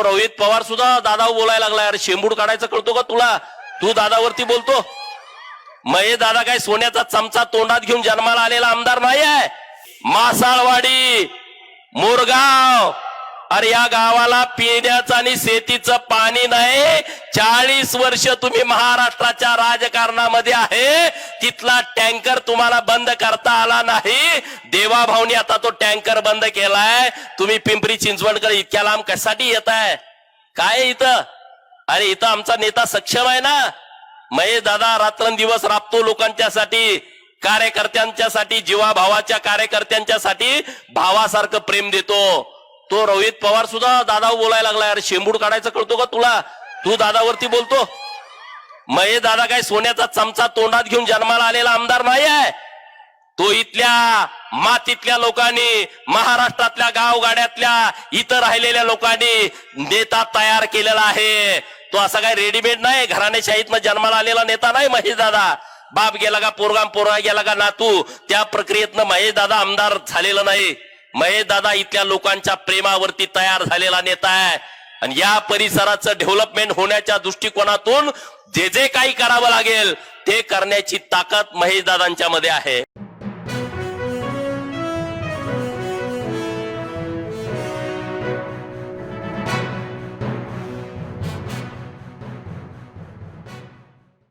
तो रोहित पवार सुद्धा दादा बोलायला लागला अरे शेंबूड काढायचं कळतो का तुला? तू दादावरती बोलतो. मये दादा काय सोन्याचा चमचा तोंडात घेऊन जन्माला आलेला आमदार नाही आहे मासाळवाडी मोरगाव. अरे या गावाला पिण्याचं आणि शेतीचं पाणी नाही. चाळीस वर्ष तुम्ही महाराष्ट्राच्या राजकारणामध्ये आहे. तिथला टँकर तुम्हाला बंद करता आला नाही. देवाभाऊनी आता तो टँकर बंद केलाय. तुम्ही पिंपरी चिंचवडकर इतक्या लांब कशासाठी येत आहे काय इथं? अरे इथं आमचा नेता सक्षम आहे ना. महेश दादा रात्रंदिवस राबतो लोकांच्यासाठी कार्यकर्त्यांच्यासाठी जीवाभावाच्या कार्यकर्त्यांच्यासाठी भावासारखं प्रेम देतो. तो रोहित पवार सुद्धा दादा बोलायला लागला अरे शेंबूड काढायचं कळतो का तुला? तू दादावरती बोलतो. महेश दादा काय सोन्याचा चमचा तोंडात घेऊन जन्माला आलेला आमदार नाही आहे तो इथल्या मातीतल्या लोकांनी महाराष्ट्रातल्या गावगाड्यातल्या इतर राहिलेल्या लोकांनी नेता तयार केलेला आहे. तो असा काय रेडीमेड नाही घराण्याशाहीतनं जन्माला आलेला नेता नाही महेश दादा. बाप गेला का पोरगा पोरगा गेला का नातू? त्या प्रक्रियेतनं महेश दादा आमदार झालेला नाही. महेश दादा इथल्या लोकांच्या प्रेमावरती तयार झालेला नेता आहे. आणि या परिसराचं डेव्हलपमेंट होण्याच्या दृष्टिकोनातून जे जे काही करावं लागेल ते करण्याची ताकद महेश दादांच्या मध्ये आहे.